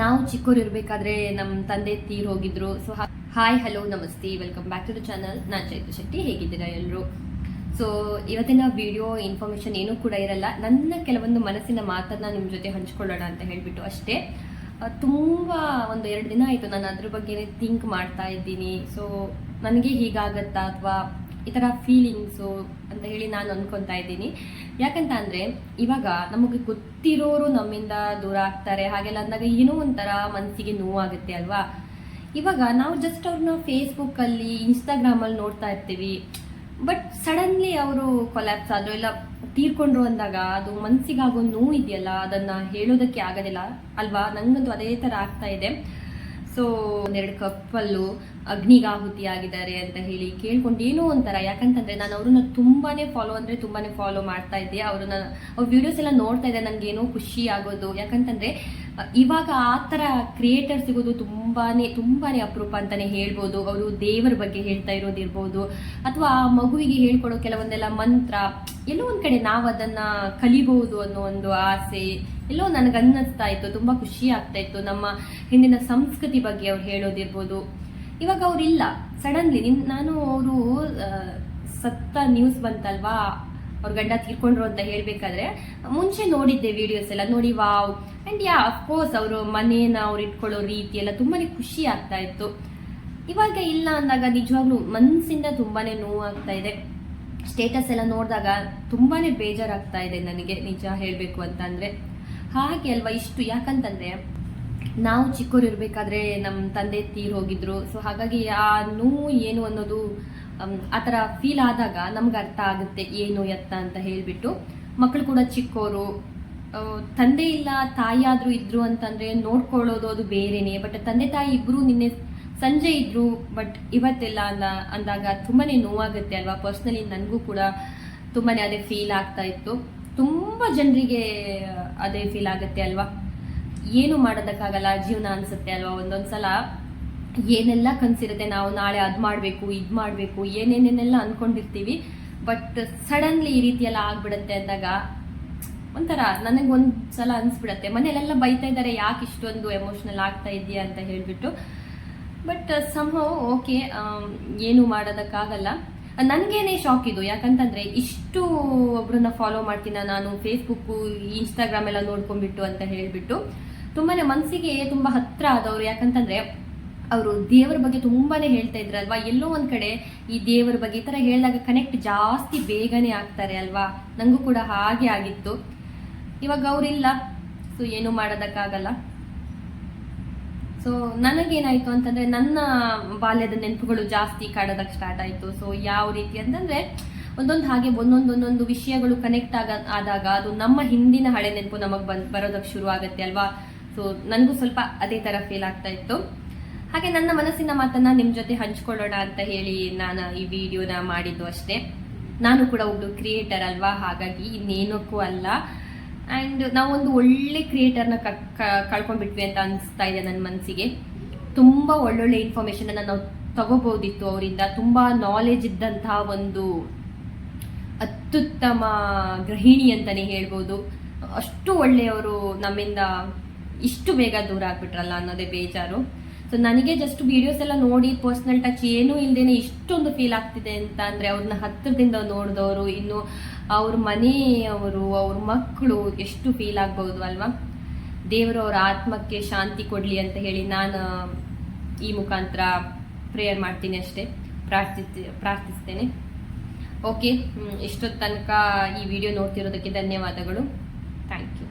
ನಾವು ಚಿಕ್ಕವ್ರು ಇರಬೇಕಾದ್ರೆ ನಮ್ಮ ತಂದೆ ತೀರ್ ಹೋಗಿದ್ರು. ಸೊ ಹಾಯ್ ಹಲೋ ನಮಸ್ತೆ welcome back to the channel ನಾನು ಚೈತ್ರ ಶೆಟ್ಟಿ, ಹೇಗಿದ್ದೀರಾ ಎಲ್ಲರೂ ಸೊ ಇವತ್ತಿನ ವಿಡಿಯೋ ಇನ್ಫಾರ್ಮೇಷನ್ ಏನೂ ಕೂಡ ಇರಲ್ಲ. ನನ್ನ ಕೆಲವೊಂದು ಮನಸ್ಸಿನ ಮಾತನ್ನ ನಿಮ್ಮ ಜೊತೆ ಹಂಚ್ಕೊಳ್ಳೋಣ ಅಂತ ಹೇಳಿಬಿಟ್ಟು ಅಷ್ಟೇ. ತುಂಬ ಒಂದು ಎರಡು ದಿನ ಆಯಿತು ನಾನು ಅದ್ರ ಬಗ್ಗೆ ಥಿಂಕ್ ಮಾಡ್ತಾ ಇದ್ದೀನಿ. ಸೊ ನನಗೆ ಹೀಗಾಗತ್ತಾ ಅಥವಾ ಈ ಥರ ಫೀಲಿಂಗ್ಸು ಅಂತ ಹೇಳಿ ನಾನು ಅಂದ್ಕೊತಾ ಇದ್ದೀನಿ. ಯಾಕಂತ ಅಂದರೆ, ಇವಾಗ ನಮಗೆ ಗೊತ್ತಿರೋರು ನಮ್ಮಿಂದ ದೂರ ಆಗ್ತಾರೆ, ಹಾಗೆಲ್ಲ ಅಂದಾಗ ಏನೋ ಒಂಥರ ಮನಸ್ಸಿಗೆ ನೋವಾಗುತ್ತೆ ಅಲ್ವಾ? ಇವಾಗ ನಾವು ಜಸ್ಟ್ ಅವ್ರನ್ನ ಫೇಸ್ಬುಕ್ಕಲ್ಲಿ ಇನ್ಸ್ಟಾಗ್ರಾಮಲ್ಲಿ ನೋಡ್ತಾ ಇರ್ತೀವಿ. ಬಟ್ ಸಡನ್ಲಿ ಅವರು ಕೊಲ್ಯಾಪ್ಸ್ ಆದ್ರು ಇಲ್ಲ, ತೀರ್ಕೊಂಡ್ರು ಅಂದಾಗ ಅದು ಮನ್ಸಿಗಾಗೋ ನೋವು ಇದೆಯಲ್ಲ, ಅದನ್ನ ಹೇಳೋದಕ್ಕೆ ಆಗೋದಿಲ್ಲ ಅಲ್ವಾ? ನನಗಂತೂ ಅದೇ ಥರ ಆಗ್ತಾ ಇದೆ. ಸೊ ಒಂದೆರಡು ಕಪ್ಪಲ್ಲು ಅಗ್ನಿಗಾಹುತಿ ಆಗಿದ್ದಾರೆ ಅಂತ ಹೇಳಿ ಕೇಳ್ಕೊಂಡು ಏನೋ ಒಂಥರ. ಯಾಕಂತಂದ್ರೆ ನಾನು ಅವ್ರನ್ನ ತುಂಬಾನೇ ಫಾಲೋ ಅಂದ್ರೆ ತುಂಬಾನೇ ಫಾಲೋ ಮಾಡ್ತಾ ಇದ್ದೆ. ಅವ್ರನ್ನ, ಅವ್ರ ವಿಡಿಯೋಸ್ ಎಲ್ಲ ನೋಡ್ತಾ ಇದ್ದೆ. ನನಗೆ ಏನೋ ಖುಷಿ ಆಗೋದು. ಯಾಕಂತಂದ್ರೆ ಇವಾಗ ಆ ಥರ ಕ್ರಿಯೇಟರ್ ಸಿಗೋದು ತುಂಬಾನೇ ತುಂಬಾನೇ ಅಪರೂಪ ಅಂತಾನೆ ಹೇಳ್ಬೋದು. ಅವರು ದೇವರ ಬಗ್ಗೆ ಹೇಳ್ತಾ ಇರೋದಿರ್ಬೋದು. ಅಥವಾ ಆ ಮಗುವಿಗೆ ಹೇಳ್ಕೊಡೋ ಕೆಲವೊಂದೆಲ್ಲ ಮಂತ್ರ, ಎಲ್ಲೋ ಒಂದ್ ಕಡೆ ನಾವು ಅದನ್ನ ಕಲಿಬಹುದು ಅನ್ನೋ ಒಂದು ಆಸೆ, ಎಲ್ಲೋ ನನಗೆ ಅನ್ನಿಸ್ತಾ ಇತ್ತು. ತುಂಬಾ ಖುಷಿ ಆಗ್ತಾ ಇತ್ತು. ನಮ್ಮ ಹಿಂದಿನ ಸಂಸ್ಕೃತಿ ಬಗ್ಗೆ ಅವ್ರು ಹೇಳೋದಿರ್ಬೋದು. ಇವಾಗ ಅವರಿಲ್ಲ. ಸಡನ್ಲಿ ನಾನು ಅವರು ಸತ್ತ ನ್ಯೂಸ್ ಬಂತಲ್ವಾ? ಅವ್ರ ಗಂಡ ತೀರ್ಕೊಂಡ್ರು ಅಂತ ಹೇಳ್ಬೇಕಾದ್ರೆ, ಮುಂಚೆ ನೋಡಿದ್ದೆ ವಿಡಿಯೋಸ್ ಎಲ್ಲ, ನೋಡಿ ವಾವ್. ಅಂಡ್ ಯಾ ಅಫ್ಕೋರ್ಸ್ ಅವರು ಮನೇನ ಅವ್ರು ಇಟ್ಕೊಳ್ಳೋ ರೀತಿ ಎಲ್ಲ ತುಂಬಾನೇ ಖುಷಿ ಆಗ್ತಾ ಇತ್ತು. ಇವಾಗ ಇಲ್ಲ ಅಂದಾಗ ನಿಜವಾಗ್ಲೂ ಮನಸ್ಸಿಂದ ತುಂಬಾನೇ ನೋವು ಆಗ್ತಾ ಇದೆ. ಸ್ಟೇಟಸ್ ಎಲ್ಲ ನೋಡಿದಾಗ ತುಂಬಾನೇ ಬೇಜಾರಾಗ್ತಾ ಇದೆ ನನಗೆ, ನಿಜ ಹೇಳಬೇಕು ಅಂತ ಅಂದ್ರೆ. ಹಾಗೆ ಅಲ್ವಾ ಇಷ್ಟು, ಯಾಕಂತಂದ್ರೆ ನಾವು ಚಿಕ್ಕವ್ರು ಇರಬೇಕಾದ್ರೆ ನಮ್ಮ ತಂದೆ ತೀರ್ ಹೋಗಿದ್ರು. ಸೊ ಹಾಗಾಗಿ ಆ ನೋವು ಏನು ಅನ್ನೋದು ಆ ಥರ ಫೀಲ್ ಆದಾಗ ನಮ್ಗೆ ಅರ್ಥ ಆಗುತ್ತೆ, ಏನು ಎತ್ತ ಅಂತ ಹೇಳಿಬಿಟ್ಟು. ಮಕ್ಕಳು ಕೂಡ ಚಿಕ್ಕೋರು ತಂದೆ ಇಲ್ಲ, ತಾಯಿ ಆದರೂ ಇದ್ರು ಅಂತಂದರೆ ನೋಡ್ಕೊಳ್ಳೋದು ಅದು ಬೇರೆನೆ. ಬಟ್ ತಂದೆ ತಾಯಿ ಇಬ್ಬರು ನಿನ್ನೆ ಸಂಜೆ ಇದ್ರು ಬಟ್ ಇವತ್ತೆಲ್ಲ ಅಲ್ಲ ಅಂದಾಗ ತುಂಬಾ ನೋವಾಗುತ್ತೆ ಅಲ್ವಾ? ಪರ್ಸ್ನಲಿ ನನಗೂ ಕೂಡ ತುಂಬಾ ಅದೇ ಫೀಲ್ ಆಗ್ತಾ ಇತ್ತು. ತುಂಬ ಜನರಿಗೆ ಅದೇ ಫೀಲ್ ಆಗುತ್ತೆ ಅಲ್ವಾ? ಏನು ಮಾಡೋದಕ್ಕಾಗಲ್ಲ, ಜೀವನ ಅನಿಸುತ್ತೆ ಅಲ್ವಾ ಒಂದೊಂದ್ಸಲ? ಏನೆಲ್ಲ ಕನಸಿರುತ್ತೆ, ನಾವು ನಾಳೆ ಅದು ಮಾಡಬೇಕು, ಇದು ಮಾಡಬೇಕು, ಏನೇನೇನೆಲ್ಲ ಅನ್ಕೊಂಡಿರ್ತೀವಿ, ಬಟ್ ಸಡನ್ಲಿ ಈ ರೀತಿ ಎಲ್ಲ ಆಗ್ಬಿಡುತ್ತೆ ಅಂದಾಗ, ಒಂಥರ ನನಗೆ ಒಂದ್ ಸಲ ಅನಿಸ್ಬಿಡತ್ತೆ. ಮನೇಲೆಲ್ಲ ಬೈತಾ ಇದ್ದಾರೆ, ಯಾಕೆ ಇಷ್ಟೊಂದು ಎಮೋಷ್ನಲ್ ಆಗ್ತಾ ಇದೆಯಾ ಅಂತ ಹೇಳಿಬಿಟ್ಟು. ಬಟ್ ಸಂಭವ ಓಕೆ ಏನು ಮಾಡೋದಕ್ಕಾಗಲ್ಲ. ನನಗೇನೆ ಶಾಕ್ ಇದು. ಯಾಕಂತಂದ್ರೆ, ಇಷ್ಟು ಒಬ್ಬರನ್ನ ಫಾಲೋ ಮಾಡ್ತೀನ ನಾನು ಫೇಸ್ಬುಕ್ಕು ಇನ್ಸ್ಟಾಗ್ರಾಮ್ ಎಲ್ಲ ನೋಡ್ಕೊಂಡ್ಬಿಟ್ಟು ಅಂತ ಹೇಳಿಬಿಟ್ಟು ತುಂಬಾ ಮನಸ್ಸಿಗೆ ತುಂಬ ಹತ್ರ ಆದವ್ರು. ಯಾಕಂತಂದ್ರೆ ಅವರು ದೇವರ ಬಗ್ಗೆ ತುಂಬಾನೇ ಹೇಳ್ತಾ ಇದ್ರಲ್ವಾ ಎಲ್ಲೋ ಒಂದು ಕಡೆ ಈ ದೇವರ ಬಗ್ಗೆ ಈ ಥರ ಹೇಳಿದಾಗ ಕನೆಕ್ಟ್ ಜಾಸ್ತಿ ಬೇಗನೆ ಆಗ್ತಾರೆ ಅಲ್ವಾ? ನಂಗೂ ಕೂಡ ಹಾಗೆ ಆಗಿತ್ತು. ಇವಾಗ ಅವರಿಲ್ಲ. ಸೊ ಏನು ಮಾಡೋದಕ್ಕಾಗಲ್ಲ. ಸೊ ನನಗೇನಾಯಿತು ಅಂತಂದ್ರೆ ನನ್ನ ಬಾಲ್ಯದ ನೆನಪುಗಳು ಜಾಸ್ತಿ ಕಾಡೋದಕ್ಕೆ ಸ್ಟಾರ್ಟ್ ಆಯ್ತು. ಸೊ ಯಾವ ರೀತಿ ಅಂತಂದ್ರೆ ಒಂದೊಂದು ಹಾಗೆ ಒಂದೊಂದು ಒಂದೊಂದು ವಿಷಯಗಳು ಕನೆಕ್ಟ್ ಆಗ, ಆದಾಗ ಅದು ನಮ್ಮ ಹಿಂದಿನ ಹಳೆ ನೆನಪು ನಮಗೆ ಬಂದು ಬರೋದಕ್ಕೆ ಶುರು ಆಗುತ್ತೆ ಅಲ್ವಾ? ಸೊ ನನಗೂ ಸ್ವಲ್ಪ ಅದೇ ತರ ಫೀಲ್ ಆಗ್ತಾ ಇತ್ತು. ಹಾಗೆ ನನ್ನ ಮನಸ್ಸಿನ ಮಾತನ್ನ ನಿಮ್ ಜೊತೆ ಹಂಚ್ಕೊಳ್ಳೋಣ ಅಂತ ಹೇಳಿ ನಾನು ಈ ವಿಡಿಯೋನ ಮಾಡಿದ್ದು ಅಷ್ಟೇ. ನಾನು ಕೂಡ ಒಬ್ಬ ಕ್ರಿಯೇಟರ್ ಅಲ್ವಾ? ಹಾಗಾಗಿ ಇನ್ನೇನಕ್ಕೂ ಅಲ್ಲ. ಆ್ಯಂಡ್ ನಾವೊಂದು ಒಳ್ಳೆ ಕ್ರಿಯೇಟರ್ನ ಕಳ್ಕೊಂಡ್ಬಿಟ್ವಿ ಅಂತ ಅನಿಸ್ತಾ ಇದೆ ನನ್ನ ಮನಸ್ಸಿಗೆ ತುಂಬಾ ಒಳ್ಳೊಳ್ಳೆ ಇನ್ಫಾರ್ಮೇಷನನ್ನು ನಾವು ತಗೋಬಹುದಿತ್ತು ಅವರಿಂದ. ತುಂಬಾ ನಾಲೆಜ್ ಇದ್ದಂತಹ ಒಂದು ಅತ್ಯುತ್ತಮ ಗೃಹಿಣಿ ಅಂತಾನೆ ಹೇಳ್ಬೋದು. ಅಷ್ಟು ಒಳ್ಳೆಯವರು ನಮ್ಮಿಂದ ಇಷ್ಟು ಬೇಗ ದೂರ ಆಗ್ಬಿಟ್ರಲ್ಲ ಅನ್ನೋದೇ ಬೇಜಾರು. ಸೊ ನನಗೆ ಜಸ್ಟ್ ವಿಡಿಯೋಸ್ ಎಲ್ಲ ನೋಡಿ ಪರ್ಸ್ನಲ್ ಟಚ್ ಏನೂ ಇಲ್ಲದೇನೆ ಇಷ್ಟೊಂದು ಫೀಲ್ ಆಗ್ತಿದೆ ಅಂತ ಅಂದರೆ ಅವ್ರನ್ನ ಹತ್ತಿರದಿಂದ ನೋಡಿದವರು, ಇನ್ನು ಅವ್ರ ಮನೆಯವರು ಅವ್ರ ಮಕ್ಕಳು ಎಷ್ಟು ಫೀಲ್ ಆಗ್ಬಹುದು ಅಲ್ವಾ? ದೇವರು ಅವರ ಆತ್ಮಕ್ಕೆ ಶಾಂತಿ ಕೊಡಲಿ ಅಂತ ಹೇಳಿ ನಾನು ಈ ಮುಖಾಂತರ ಪ್ರೇಯರ್ ಮಾಡ್ತೀನಿ ಅಷ್ಟೇ. ಪ್ರಾರ್ಥಿಸಿ ಪ್ರಾರ್ಥಿಸ್ತೇನೆ. ಓಕೆ ಇಷ್ಟೊತ್ತು ತನಕ ಈ ವಿಡಿಯೋ ನೋಡ್ತಿರೋದಕ್ಕೆ ಧನ್ಯವಾದಗಳು. Thank you